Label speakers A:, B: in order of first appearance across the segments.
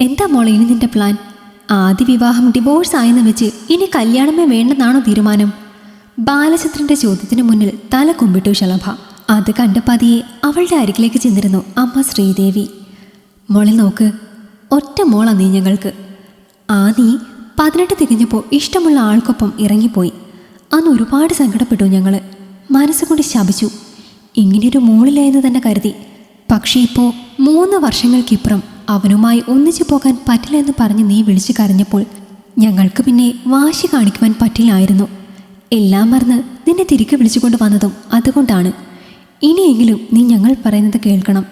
A: എന്താ മോളെ ഇനി നിന്റെ പ്ലാൻ ആദ്യ വിവാഹം ഡിവോഴ്സ് ആയെന്ന് വെച്ച് ഇനി കല്യാണമേ വേണ്ടെന്നാണോ തീരുമാനം? ബാലചന്ദ്രന്റെ ചോദ്യത്തിന് മുന്നിൽ തല കുമ്പിട്ടു ശലഭ. അത് കണ്ട പതിയെ അവളുടെ അരികിലേക്ക് ചെന്നിരുന്നു അമ്മ ശ്രീദേവി. മോളെ നോക്ക് ഒറ്റ മോളാ നീ ഞങ്ങൾക്ക്. ആ നീ പതിനെട്ട് തികഞ്ഞപ്പോൾ ഇഷ്ടമുള്ള ആൾക്കൊപ്പം ഇറങ്ങിപ്പോയി. അന്ന് ഒരുപാട് സങ്കടപ്പെട്ടു ഞങ്ങൾ മനസ്സുകൊണ്ട് ശപിച്ചു. ഇങ്ങനെയൊരു മോളിലായെന്ന് തന്നെ കരുതി. പക്ഷേ ഇപ്പോൾ മൂന്ന് വർഷങ്ങൾക്കിപ്പുറം അവനുമായി ഒന്നിച്ചു പോകാൻ പറ്റില്ല എന്ന് പറഞ്ഞ് നീ വിളിച്ചു കരഞ്ഞപ്പോൾ ഞങ്ങൾക്ക് പിന്നെ വാശി കാണിക്കുവാൻ പറ്റില്ലായിരുന്നു. എല്ലാം മറന്ന് നിന്നെ തിരികെ വിളിച്ചുകൊണ്ട് വന്നതും അതുകൊണ്ടാണ്. ഇനിയെങ്കിലും നീ ഞങ്ങൾ പറയുന്നത് കേൾക്കണം.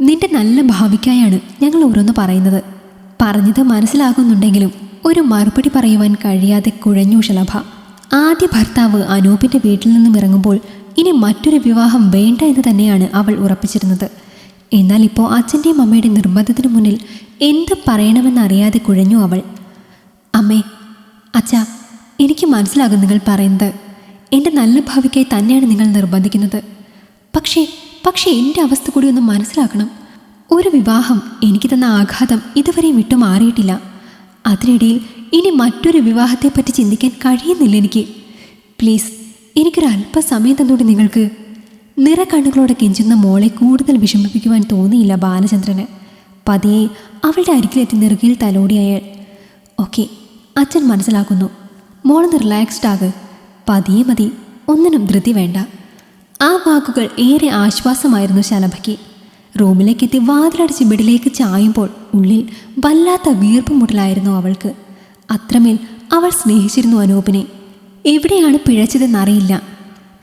A: നിന്റെ നല്ല ഭാവിക്കായാണ് ഞങ്ങൾ ഓരോന്ന് പറയുന്നത്. പറഞ്ഞത് മനസ്സിലാകുന്നുണ്ടെങ്കിലും ഒരു മറുപടി പറയുവാൻ കഴിയാതെ കുഴഞ്ഞു ശലഭ ആദ്യ ഭർത്താവ് അനൂപിന്റെ വീട്ടിൽ നിന്നും ഇറങ്ങുമ്പോൾ ഇനി മറ്റൊരു വിവാഹം വേണ്ട എന്ന് തന്നെയാണ് അവൾ ഉറപ്പിച്ചിരുന്നത്. എന്നാൽ ഇപ്പോൾ അച്ഛന്റെയും അമ്മയുടെ നിർബന്ധത്തിന് മുന്നിൽ എന്ത് പറയണമെന്ന് അറിയാതെ കുഴഞ്ഞു അവൾ. അമ്മേ അച്ഛ എനിക്ക് മനസ്സിലാകും നിങ്ങൾ പറയുന്നത്. എന്റെ നല്ല ഭാവിക്കായി തന്നെയാണ് നിങ്ങൾ നിർബന്ധിക്കുന്നത്. പക്ഷേ പക്ഷേ എന്റെ അവസ്ഥ കൂടി ഒന്ന് മനസ്സിലാക്കണം. ഒരു വിവാഹം എനിക്ക് തന്ന ആഘാതം ഇതുവരെയും വിട്ടു മാറിയിട്ടില്ല. അതിനിടയിൽ ഇനി മറ്റൊരു വിവാഹത്തെപ്പറ്റി ചിന്തിക്കാൻ കഴിയുന്നില്ല എനിക്ക്. പ്ലീസ് എനിക്കൊരു അല്പസമയം തന്നൂടെ നിങ്ങൾക്ക് നിറക്കണ്ണുകളോടെ കെഞ്ചുന്ന മോളെ കൂടുതൽ വിഷമിപ്പിക്കുവാൻ തോന്നിയില്ല ബാലചന്ദ്രന്. പതിയെ അവളുടെ അരികിലെത്തി നെറുകയിൽ തലോടി അയാൾ. ഓക്കെ അച്ഛൻ മനസ്സിലാക്കുന്നു. മോളൊന്ന് റിലാക്സ്ഡ് ആക്. പതിയെ മതി ഒന്നിനും ധൃതി വേണ്ട. ആ വാക്കുകൾ ഏറെ ആശ്വാസമായിരുന്നു ശലഭയ്ക്ക്. റൂമിലേക്കെത്തി വാതിലടച്ച് ബെഡിലേക്ക് ചായുമ്പോൾ ഉള്ളിൽ വല്ലാത്ത വീർപ്പ് മുടലായിരുന്നു അവൾക്ക്. അത്രമേൽ അവൾ സ്നേഹിച്ചിരുന്നു അനൂപിനെ. എവിടെയാണ് പിഴച്ചതെന്നറിയില്ല.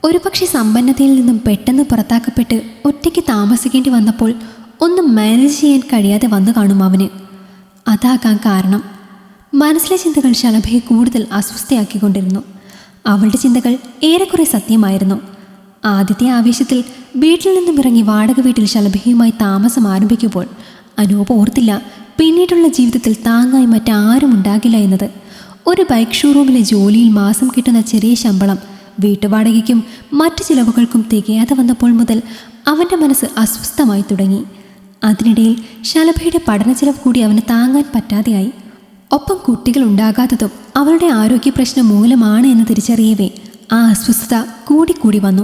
A: ഒരുപക്ഷെ സമ്പന്നതയിൽ നിന്നും പെട്ടെന്ന് പുറത്താക്കപ്പെട്ട് ഒറ്റയ്ക്ക് താമസിക്കേണ്ടി വന്നപ്പോൾ ഒന്നും മാനേജ് ചെയ്യാൻ കഴിയാതെ വന്നു കാണും അവന്. അതാകാൻ കാരണം മനസ്സിലെ ചിന്തകൾ ശലഭയെ കൂടുതൽ അസ്വസ്ഥയാക്കിക്കൊണ്ടിരുന്നു. അവളുടെ ചിന്തകൾ ഏറെക്കുറെ സത്യമായിരുന്നു. ആദ്യത്തെ ആവേശത്തിൽ വീട്ടിൽ നിന്നും ഇറങ്ങി വാടക വീട്ടിൽ ശലഭയുമായി താമസം ആരംഭിക്കുമ്പോൾ അനൂപ് ഓർത്തില്ല പിന്നീടുള്ള ജീവിതത്തിൽ താങ്ങായി മറ്റാരും ഉണ്ടാകില്ല എന്നത്. ഒരു ബൈക്ക് ഷോറൂമിലെ ജോലിയിൽ മാസം കിട്ടുന്ന ചെറിയ ശമ്പളം വീട്ടുവാടകയ്ക്കും മറ്റു ചിലവുകൾക്കും തികയാതെ വന്നപ്പോൾ മുതൽ അവന്റെ മനസ്സ് അസ്വസ്ഥമായി തുടങ്ങി. അതിനിടയിൽ ശലഭയുടെ പഠന ചിലവ് കൂടി അവന് താങ്ങാൻ പറ്റാതെയായി. ഒപ്പം കുട്ടികൾ ഉണ്ടാകാത്തതും അവരുടെ ആരോഗ്യ പ്രശ്നം മൂലമാണ് എന്ന് തിരിച്ചറിയവേ ആ അസ്വസ്ഥത കൂടിക്കൂടി വന്നു.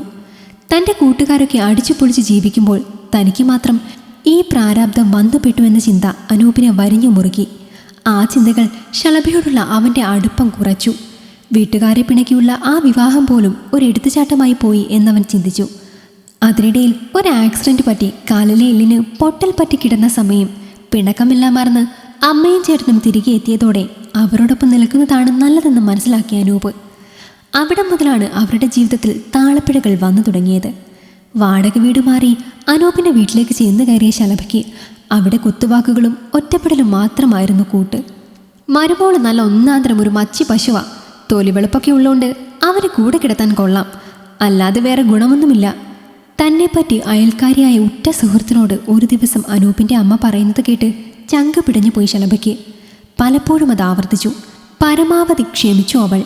A: തന്റെ കൂട്ടുകാരൊക്കെ അടിച്ചു പൊളിച്ച് ജീവിക്കുമ്പോൾ തനിക്ക് മാത്രം ഈ പ്രാരാബ്ദം വന്നുപെട്ടു എന്ന ചിന്ത അനൂപിനെ വരിഞ്ഞു മുറുകി. ആ ചിന്തകൾ ശലഭയോടുള്ള അവന്റെ അടുപ്പം കുറച്ചു. വീട്ടുകാരെ പിണക്കിയുള്ള ആ വിവാഹം പോലും ഒരു എടുത്തുചാട്ടമായി പോയി എന്നവൻ ചിന്തിച്ചു. അതിനിടയിൽ ഒരു ആക്സിഡന്റ് പറ്റി കാലിലെ എല്ലിന് പൊട്ടൽ പറ്റി കിടന്ന സമയം പിണക്കമെല്ലാം മറന്ന് അമ്മയും ചേട്ടനും തിരികെ എത്തിയതോടെ അവരോടൊപ്പം നിൽക്കുന്നതാണ് നല്ലതെന്ന് മനസ്സിലാക്കിയ അനൂപ്. അവിടെ മുതലാണ് അവരുടെ ജീവിതത്തിൽ താളപ്പിഴകൾ വന്നു തുടങ്ങിയത്. വാടക വീട് മാറി അനൂപിന്റെ വീട്ടിലേക്ക് ചെന്ന് കയറിയ ശലഭയ്ക്ക് അവിടെ കുത്തുവാക്കുകളും ഒറ്റപ്പെടലും മാത്രമായിരുന്നു കൂട്ട്. മരുമോൾ നല്ല ഒന്നാന്തരം ഒരു മച്ചി പശുവാ. തൊലി ഉള്ളതുകൊണ്ട് അവന് കൂടെ കിടത്താൻ കൊള്ളാം. അല്ലാതെ വേറെ ഗുണമൊന്നുമില്ല. തന്നെപ്പറ്റി അയൽക്കാരിയായ ഉറ്റ സുഹൃത്തിനോട് ഒരു ദിവസം അനൂപിന്റെ അമ്മ പറയുന്നത് കേട്ട് ചങ്ക് പിടഞ്ഞു പോയി ശലഭയ്ക്ക്. പലപ്പോഴും അത് ആവർത്തിച്ചു. പരമാവധി ക്ഷമിച്ചു അവൾ.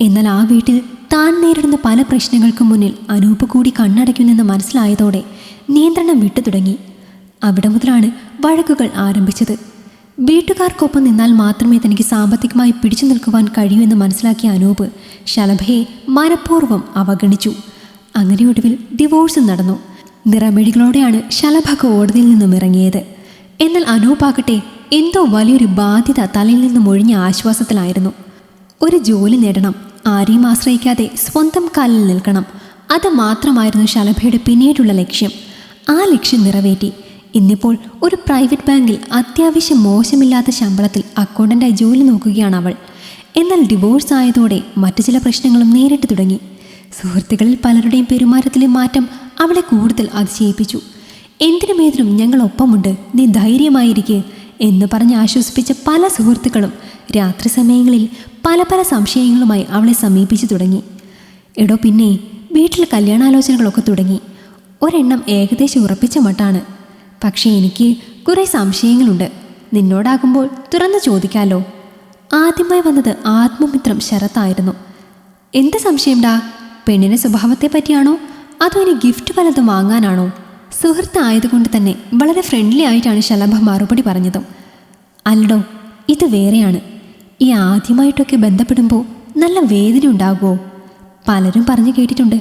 A: എന്നാൽ ആ വീട്ടിൽ താൻ നേരിടുന്ന പല പ്രശ്നങ്ങൾക്കും മുന്നിൽ അനൂപ് കൂടി കണ്ണടയ്ക്കുന്നെന്ന് മനസ്സിലായതോടെ നിയന്ത്രണം വിട്ടു തുടങ്ങി അവിടെ മുതലാണ് വഴക്കുകൾ ആരംഭിച്ചത്. വീട്ടുകാർക്കൊപ്പം നിന്നാൽ മാത്രമേ തനിക്ക് സാമ്പത്തികമായി പിടിച്ചു നിൽക്കുവാൻ കഴിയൂ എന്ന് മനസ്സിലാക്കിയ അനൂപ് ശലഭയെ മനഃപൂർവം അവഗണിച്ചു. അങ്ങനെ ഒടുവിൽ ഡിവോഴ്സ് നടന്നു. നിറമെഴികളോടെയാണ് ശലഭ കോടതിയിൽ നിന്നും ഇറങ്ങിയത്. എന്നാൽ അനൂപാകട്ടെ എന്തോ വലിയൊരു ബാധ്യത തലയിൽ നിന്നും ഒഴിഞ്ഞ ആശ്വാസത്തിലായിരുന്നു. ഒരു ജോലി നേടണം ആരെയും ആശ്രയിക്കാതെ സ്വന്തം കാലിൽ നിൽക്കണം അത് മാത്രമായിരുന്നു ശലഭയുടെ പിന്നീടുള്ള ലക്ഷ്യം. ആ ലക്ഷ്യം നിറവേറ്റി. ഇന്നിപ്പോൾ ഒരു പ്രൈവറ്റ് ബാങ്കിൽ അത്യാവശ്യം മോശമില്ലാത്ത ശമ്പളത്തിൽ അക്കൗണ്ടന്റായി ജോലി നോക്കുകയാണ് അവൾ. എന്നാൽ ഡിവോഴ്സ് ആയതോടെ മറ്റു ചില പ്രശ്നങ്ങളും നേരിട്ട് തുടങ്ങി. സുഹൃത്തുക്കളിൽ പലരുടെയും പെരുമാറ്റത്തിലെ മാറ്റം അവളെ കൂടുതൽ അതിശയിപ്പിച്ചു. എന്തിനും ഏതിനും ഞങ്ങൾ ഒപ്പമുണ്ട് നീ ധൈര്യമായിരിക്കെ എന്ന് പറഞ്ഞ് ആശ്വസിപ്പിച്ച പല സുഹൃത്തുക്കളും രാത്രി സമയങ്ങളിൽ പല പല സംശയങ്ങളുമായി അവളെ സമീപിച്ചു തുടങ്ങി. എടോ പിന്നെ വീട്ടിൽ കല്യാണാലോചനകളൊക്കെ തുടങ്ങി. ഒരെണ്ണം ഏകദേശം ഉറപ്പിച്ച മട്ടാണ്. പക്ഷേ എനിക്ക് കുറേ സംശയങ്ങളുണ്ട്. നിന്നോടാകുമ്പോൾ തുറന്നു ചോദിക്കാലോ. ആദ്യമായി വന്നത് ആത്മമിത്രം ശരത്തായിരുന്നു. എന്ത് സംശയംടാ പെണ്ണിന്റെ സ്വഭാവത്തെ പറ്റിയാണോ? അതോ ഇനി ഗിഫ്റ്റ് വല്ലതും വാങ്ങാനാണോ? സുഹൃത്ത് ആയതുകൊണ്ട് തന്നെ വളരെ ഫ്രണ്ട്ലി ആയിട്ടാണ് ശലഭ മറുപടി പറഞ്ഞതും. അല്ലടോ ഇത് വേറെയാണ്. ഈ ആദ്യമായിട്ടൊക്കെ ബന്ധപ്പെടുമ്പോൾ നല്ല വേദന ഉണ്ടാകുമോ പലരും പറഞ്ഞു കേട്ടിട്ടുണ്ട്.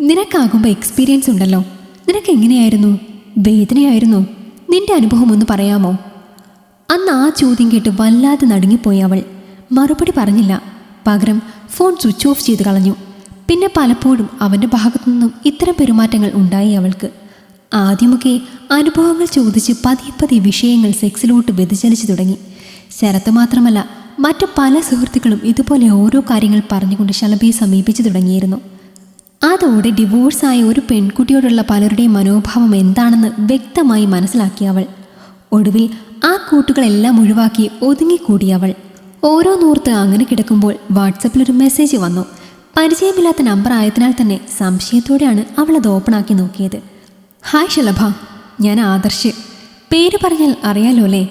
A: നിനക്കാകുമ്പോൾ എക്സ്പീരിയൻസ് ഉണ്ടല്ലോ. നിനക്ക് എങ്ങനെയായിരുന്നു? വേദനയായിരുന്നു. നിന്റെ അനുഭവം ഒന്ന് പറയാമോ? അന്ന് ആ ചോദ്യം കേട്ട് വല്ലാതെ നടുങ്ങിപ്പോയി അവൾ. മറുപടി പറഞ്ഞില്ല. പകരം ഫോൺ സ്വിച്ച് ഓഫ് ചെയ്ത് കളഞ്ഞു. പിന്നെ പലപ്പോഴും അവന്റെ ഭാഗത്തുനിന്നും ഇത്തരം പെരുമാറ്റങ്ങൾ ഉണ്ടായി അവൾക്ക്. ആദ്യമൊക്കെ അനുഭവങ്ങൾ ചോദിച്ച് പതിയെ പതിയെ വിഷയങ്ങൾ സെക്സിലോട്ട് വ്യതിചലിച്ചു തുടങ്ങി. ശരത്ത് മാത്രമല്ല മറ്റു പല സുഹൃത്തുക്കളും ഇതുപോലെ ഓരോ കാര്യങ്ങൾ പറഞ്ഞുകൊണ്ട് ശലഭയെ സമീപിച്ചു തുടങ്ങിയിരുന്നു. അതോടെ ഡിവോഴ്സായ ഒരു പെൺകുട്ടിയോടുള്ള പലരുടെയും മനോഭാവം എന്താണെന്ന് വ്യക്തമായി മനസ്സിലാക്കി അവൾ. ഒടുവിൽ ആ കൂട്ടുകളെല്ലാം ഒഴിവാക്കി ഒതുങ്ങിക്കൂടി അവൾ. ഓരോ നൂർത്ത് അങ്ങനെ കിടക്കുമ്പോൾ വാട്സപ്പിലൊരു മെസ്സേജ് വന്നു. പരിചയമില്ലാത്ത നമ്പർ ആയതിനാൽ തന്നെ സംശയത്തോടെയാണ് അവൾ അത് ഓപ്പണാക്കി നോക്കിയത്. ഹായ് ശലഭ ഞാൻ ആദർശ്. പേര് പറഞ്ഞാൽ അറിയാലോ അല്ലേ?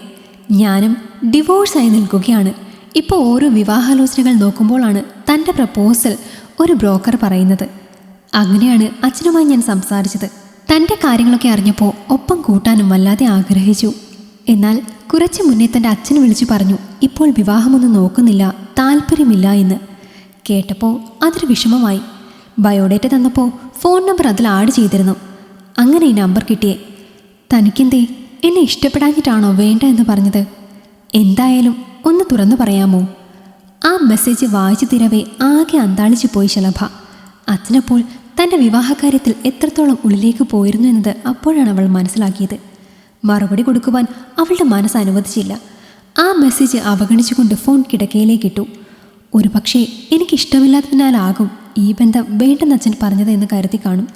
A: ഞാനും ഡിവോഴ്സായി നിൽക്കുകയാണ്. ഇപ്പോൾ ഓരോ വിവാഹാലോചനകൾ നോക്കുമ്പോഴാണ് തന്റെ പ്രപ്പോസൽ ഒരു ബ്രോക്കർ പറയുന്നത്. അങ്ങനെയാണ് അച്ഛനുമായി ഞാൻ സംസാരിച്ചത്. തന്റെ കാര്യങ്ങളൊക്കെ അറിഞ്ഞപ്പോൾ ഒപ്പം കൂട്ടാനും വല്ലാതെ ആഗ്രഹിച്ചു. എന്നാൽ കുറച്ച് മുന്നേ തന്റെ അച്ഛൻ വിളിച്ചു പറഞ്ഞു ഇപ്പോൾ വിവാഹമൊന്നും നോക്കുന്നില്ല താല്പര്യമില്ല എന്ന്. കേട്ടപ്പോൾ അതൊരു വിഷമമായി. ബയോഡേറ്റ തന്നപ്പോൾ ഫോൺ നമ്പർ അതിൽ ആഡ് ചെയ്തിരുന്നു. അങ്ങനെ ഈ നമ്പർ കിട്ടിയേ. തനിക്കെന്തേ എന്നെ ഇഷ്ടപ്പെടാഞ്ഞിട്ടാണോ വേണ്ട എന്ന് പറഞ്ഞത്. എന്തായാലും ഒന്ന് തുറന്നു പറയാമോ? ആ മെസ്സേജ് വായിച്ചു തീരവേ ആകെ അന്താളിച്ചു പോയി ശലഭ. അച്ഛനപ്പോൾ തന്റെ വിവാഹകാര്യത്തിൽ എത്രത്തോളം ഉള്ളിലേക്ക് പോയിരുന്നു എന്നത് അപ്പോഴാണ് അവൾ മനസ്സിലാക്കിയത്. മറുപടി കൊടുക്കുവാൻ അവളുടെ മനസ്സ് അനുവദിച്ചില്ല. ആ മെസ്സേജ് അവഗണിച്ചുകൊണ്ട് ഫോൺ കിടക്കയിലേക്കിട്ടു ഒരു പക്ഷേ എനിക്കിഷ്ടമില്ലാത്തതിനാലാകും ഈ ബന്ധം വേണ്ടെന്ന് അച്ഛൻ പറഞ്ഞത് എന്ന് കരുതി കാണും.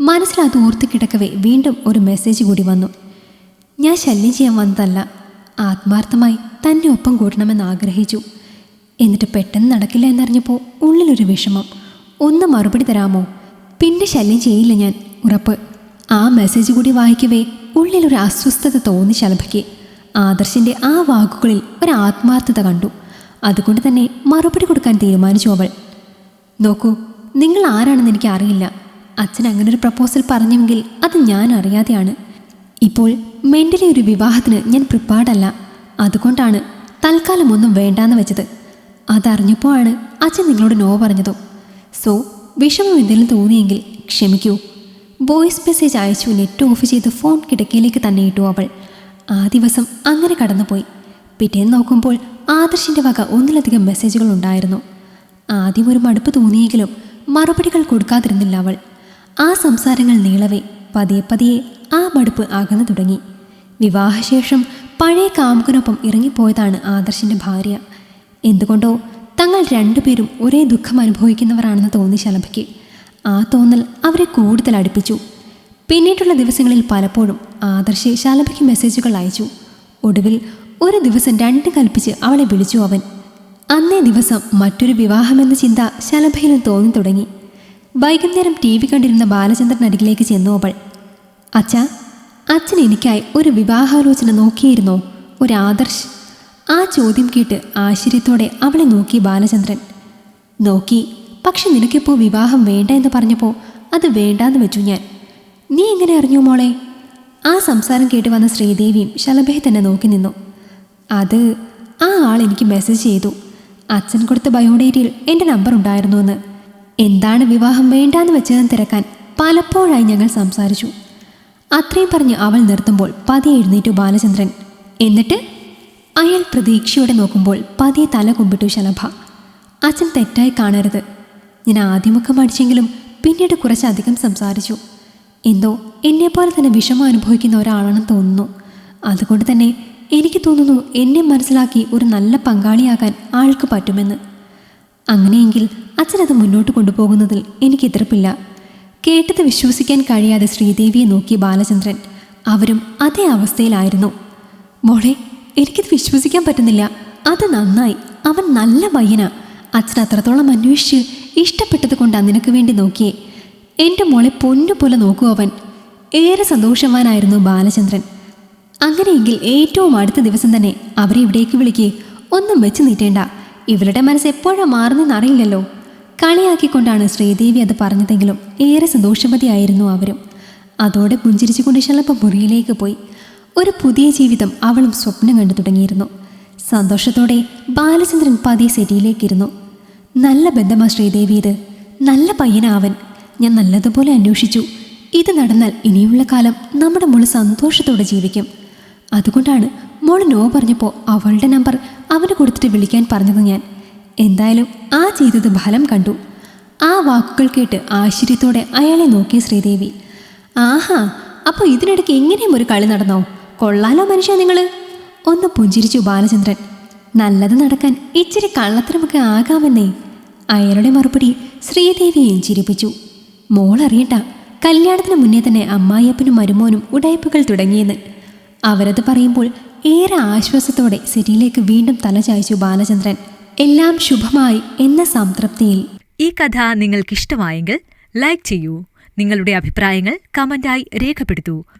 A: മനസ്സിൽ അത് ഓർത്ത് കിടക്കവേ വീണ്ടും ഒരു മെസ്സേജ് കൂടി വന്നു. ഞാൻ ശല്യം ചെയ്യാൻ വന്നതല്ല. ആത്മാർത്ഥമായി തന്നെ ഒപ്പം കൂടണമെന്ന് ആഗ്രഹിച്ചു. എന്നിട്ട് പെട്ടെന്ന് നടക്കില്ല എന്നറിഞ്ഞപ്പോൾ ഉള്ളിലൊരു വിഷമം. ഒന്ന് മറുപടി തരാമോ? പിന്നെ ശല്യം ചെയ്യില്ല ഞാൻ ഉറപ്പ്. ആ മെസ്സേജ് കൂടി വായിക്കവേ ഉള്ളിലൊരു അസ്വസ്ഥത തോന്നി ശലഭയ്ക്ക്. ആദർശിന്റെ ആ വാക്കുകളിൽ ഒരു ആത്മാർത്ഥത കണ്ടു. അതുകൊണ്ട് തന്നെ മറുപടി കൊടുക്കാൻ തീരുമാനിച്ചു അവൾ. നോക്കൂ നിങ്ങൾ ആരാണെന്ന് എനിക്ക് അറിയില്ല. അച്ഛൻ അങ്ങനെ ഒരു പ്രപ്പോസൽ പറഞ്ഞെങ്കിൽ അത് ഞാൻ അറിയാതെയാണ്. ഇപ്പോൾ മെന്റലി ഒരു വിവാഹത്തിന് ഞാൻ പ്രിപ്പയർഡല്ല അതുകൊണ്ടാണ് തൽക്കാലം ഒന്നും വേണ്ടാന്ന് വെച്ചത്. അതറിഞ്ഞപ്പോഴാണ് അച്ഛൻ നിങ്ങളോട് നോ പറഞ്ഞതോ. സോ വിഷമം എന്തെങ്കിലും തോന്നിയെങ്കിൽ ക്ഷമിക്കൂ. വോയിസ് മെസ്സേജ് അയച്ചു നെറ്റ് ഓഫ് ചെയ്ത് ഫോൺ കിടക്കയിലേക്ക് തന്നെ ഇട്ടു അവൾ. ആ ദിവസം അങ്ങനെ കടന്നുപോയി. പിറ്റേന്ന് നോക്കുമ്പോൾ ആദർശിന്റെ വക ഒന്നിലധികം മെസ്സേജുകൾ ഉണ്ടായിരുന്നു. ആദ്യം ഒരു മടുപ്പ് തോന്നിയെങ്കിലും മറുപടികൾ കൊടുക്കാതിരുന്നില്ല അവൾ. ആ സംസാരങ്ങൾ നീളവേ പതിയെ പതിയെ ആ മടുപ്പ് അകന്നു തുടങ്ങി. വിവാഹശേഷം പഴയ കാമുകനൊപ്പം ഇറങ്ങിപ്പോയതാണ് ആദർശിന്റെ ഭാര്യ. എന്തുകൊണ്ടോ തങ്ങൾ രണ്ടുപേരും ഒരേ ദുഃഖം അനുഭവിക്കുന്നവരാണെന്ന് തോന്നി ശലഭയ്ക്ക്. ആ തോന്നൽ അവരെ കൂടുതൽ അടുപ്പിച്ചു. പിന്നീടുള്ള ദിവസങ്ങളിൽ പലപ്പോഴും ആദർശ് ശലഭയ്ക്ക് മെസ്സേജുകൾ അയച്ചു. ഒടുവിൽ ഒരു ദിവസം രണ്ട് കൽപ്പിച്ച് അവളെ വിളിച്ചു അവൻ. അന്നേ ദിവസം മറ്റൊരു വിവാഹമെന്ന ചിന്ത ശലഭയിലും തോന്നി തുടങ്ങി. വൈകുന്നേരം ടി വി കണ്ടിരുന്ന ബാലചന്ദ്രൻ അരികിലേക്ക് ചെന്നു അവൾ. അച്ഛ അച്ഛൻ എനിക്കായി ഒരു വിവാഹാലോചന നോക്കിയിരുന്നോ? ഒരു ആദർശ് ആ ചോദ്യം കേട്ട് ആശ്ചര്യത്തോടെ അവളെ നോക്കി ബാലചന്ദ്രൻ. നോക്കി പക്ഷെ നിനക്കിപ്പോൾ വിവാഹം വേണ്ട എന്ന് പറഞ്ഞപ്പോൾ അത് വേണ്ടാന്ന് വെച്ചു ഞാൻ. നീ എങ്ങനെ അറിഞ്ഞു മോളെ? ആ സംസാരം കേട്ട് വന്ന ശ്രീദേവിയും ശലഭയെ തന്നെ നോക്കി നിന്നു. അത് ആ ആൾ എനിക്ക് മെസ്സേജ് ചെയ്തു. അച്ഛൻ കൊടുത്ത ബയോഡേറ്റയിൽ എന്റെ നമ്പർ ഉണ്ടായിരുന്നു എന്ന് എന്താണ് വിവാഹം വേണ്ടാന്ന് വെച്ചതെന്ന് തിരക്കാൻ പലപ്പോഴായി ഞങ്ങൾ സംസാരിച്ചു. അത്രയും പറഞ്ഞ് അവൾ നിർത്തുമ്പോൾ പതിയെ എഴുന്നേറ്റു ബാലചന്ദ്രൻ. എന്നിട്ട് അയാൾ പ്രതീക്ഷയോടെ നോക്കുമ്പോൾ പതിയെ തല കുമ്പിട്ടു ശലഭ. അച്ഛൻ തെറ്റായി കാണരുത്. ഞാൻ ആദ്യമൊക്കെ മടിച്ചെങ്കിലും പിന്നീട് കുറച്ചധികം സംസാരിച്ചു. എന്തോ എന്നെപ്പോലെ തന്നെ വിഷമം അനുഭവിക്കുന്ന ഒരാളാണെന്ന് തോന്നുന്നു. അതുകൊണ്ട് തന്നെ എനിക്ക് തോന്നുന്നു എന്നെ മനസ്സിലാക്കി ഒരു നല്ല പങ്കാളിയാകാൻ ആൾക്ക് പറ്റുമെന്ന്. അങ്ങനെയെങ്കിൽ അച്ഛനത് മുന്നോട്ട് കൊണ്ടുപോകുന്നതിൽ എനിക്ക് എതിർപ്പില്ല. കേട്ടത് വിശ്വസിക്കാൻ കഴിയാതെ ശ്രീദേവിയെ നോക്കി ബാലചന്ദ്രൻ അവരും അതേ അവസ്ഥയിലായിരുന്നു. മോളെ എനിക്കിത് വിശ്വസിക്കാൻ പറ്റുന്നില്ല. അത് നന്നായി. അവൻ നല്ല പയ്യനാ. അച്ഛൻ അത്രത്തോളം അന്വേഷിച്ച് ഇഷ്ടപ്പെട്ടത് കൊണ്ടാ നിനക്ക് വേണ്ടി നോക്കിയേ. എന്റെ മോളെ പൊന്നുപോലെ നോക്കൂ അവൻ. ഏറെ സന്തോഷവാനായിരുന്നു ബാലചന്ദ്രൻ. അങ്ങനെയെങ്കിൽ ഏറ്റവും അടുത്ത ദിവസം തന്നെ അവരെ ഇവിടേക്ക് വിളിക്കേ. ഒന്നും വെച്ച് നീട്ടേണ്ട. ഇവരുടെ മനസ്സ് എപ്പോഴാണ് മാറുന്നെന്നറിയില്ലല്ലോ കളിയാക്കിക്കൊണ്ടാണ് ശ്രീദേവി അത് പറഞ്ഞതെങ്കിലും ഏറെ സന്തോഷവതിയായിരുന്നു അവരും. അതോടെ പുഞ്ചിരിച്ചുകൊണ്ട് ശലഭ മുറിയിലേക്ക് പോയി. ഒരു പുതിയ ജീവിതം അവളും സ്വപ്നം കണ്ടു തുടങ്ങിയിരുന്നു. സന്തോഷത്തോടെ ബാലചന്ദ്രൻ പതിയെ സെറ്റിയിലേക്കിരുന്നു. നല്ല ബന്ധമാ ശ്രീദേവി ഇത്. നല്ല പയ്യനാവൻ. ഞാൻ നല്ലതുപോലെ അന്വേഷിച്ചു. ഇത് നടന്നാൽ ഇനിയുള്ള കാലം നമ്മുടെ മോൾ സന്തോഷത്തോടെ ജീവിക്കും. അതുകൊണ്ടാണ് മോൾ നോ പറഞ്ഞപ്പോൾ അവളുടെ നമ്പർ അവന് കൊടുത്തിട്ട് വിളിക്കാൻ പറഞ്ഞത് ഞാൻ. എന്തായാലും ആ ചെയ്തത് ഫലം കണ്ടു. ആ വാക്കുകൾ കേട്ട് ആശ്ചര്യത്തോടെ അയാളെ നോക്കി ശ്രീദേവി. ആഹാ അപ്പോൾ ഇതിനിടയ്ക്ക് എങ്ങനെയും ഒരു കളി നടന്നോ? കൊള്ളാലോ മനുഷ്യ നിങ്ങൾ ഒന്ന് പുഞ്ചിരിച്ചു ബാലചന്ദ്രൻ. നല്ലത് നടക്കാൻ ഇച്ചിരി കള്ളത്തരമൊക്കെ ആകാമെന്നേ. അയാളുടെ മറുപടി ശ്രീദേവിയെയും ചിരിപ്പിച്ചു. മോളറിയട്ട കല്യാണത്തിന് മുന്നേ തന്നെ അമ്മായിയപ്പനും മരുമോനും ഉടയപ്പുകൾ തുടങ്ങിയെന്ന്. അവരത് പറയുമ്പോൾ ഏറെ ആശ്വാസത്തോടെ സിറ്റിയിലേക്ക് വീണ്ടും തല ചായ്ച്ചു ബാലചന്ദ്രൻ. എല്ലാം ശുഭമായി എന്ന സംതൃപ്തിയിൽ.
B: ഈ കഥ നിങ്ങൾക്കിഷ്ടമായെങ്കിൽ ലൈക്ക് ചെയ്യൂ. നിങ്ങളുടെ അഭിപ്രായങ്ങൾ കമന്റായി രേഖപ്പെടുത്തൂ.